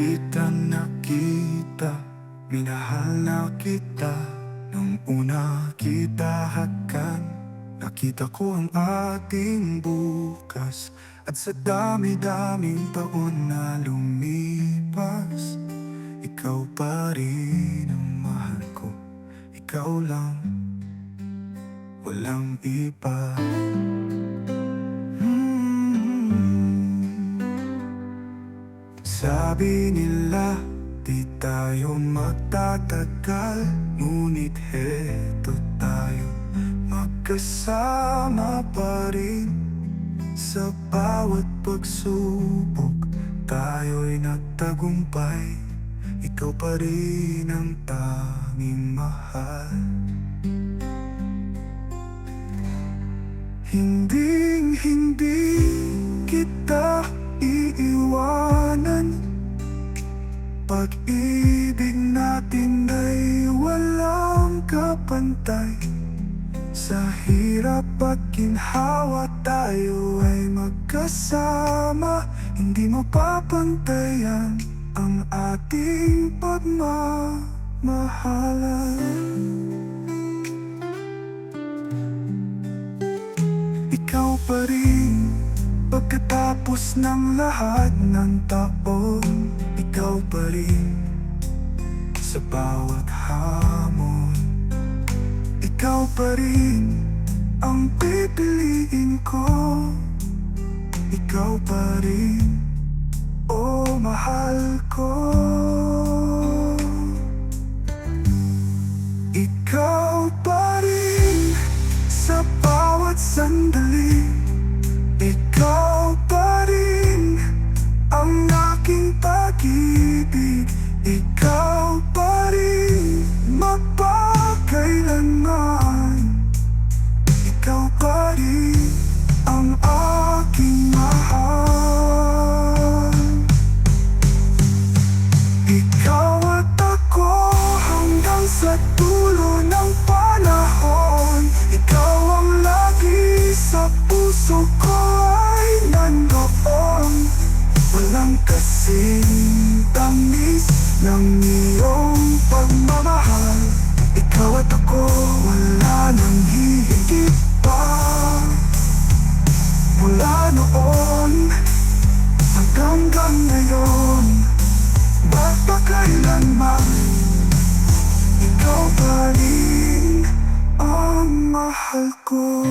kita nakita Minahal na kita. Nung una kita hakan Nakita ko ang ating bukas. At sa dami-daming taon na lumipas Ikaw pa rin ang mahal ko. Ikaw lang Walang iba. Hmm. Sabi nila di tayo magtatagal Ngunit heto tayo Magkasama pa rin. Sa bawat pagsubok Tayo'y nagtagumpay Ikaw pa rin ang tanging mahal. Hinding hindi kita Pag-ibig natin ay walang kapantay. Sa hirap at ginhawa tayo ay magkasama. Hindi mapapantayan ang ating pagmamahalan. Ikaw pa rin Pagkatapos ng lahat ng taon Ikaw pa rin Sa bawat hamon. Ikaw pa rin Ang pipiliin ko. Ikaw pa rin Oh, mahal ko. Ikaw pa rin sa bawat sandali kasing tamis ng iyong pagmamahal. Ikaw at ako wala nang hihigit pa. Mula noon hanggang ngayon Magpakailanman Ikaw pa rin ang mahal ko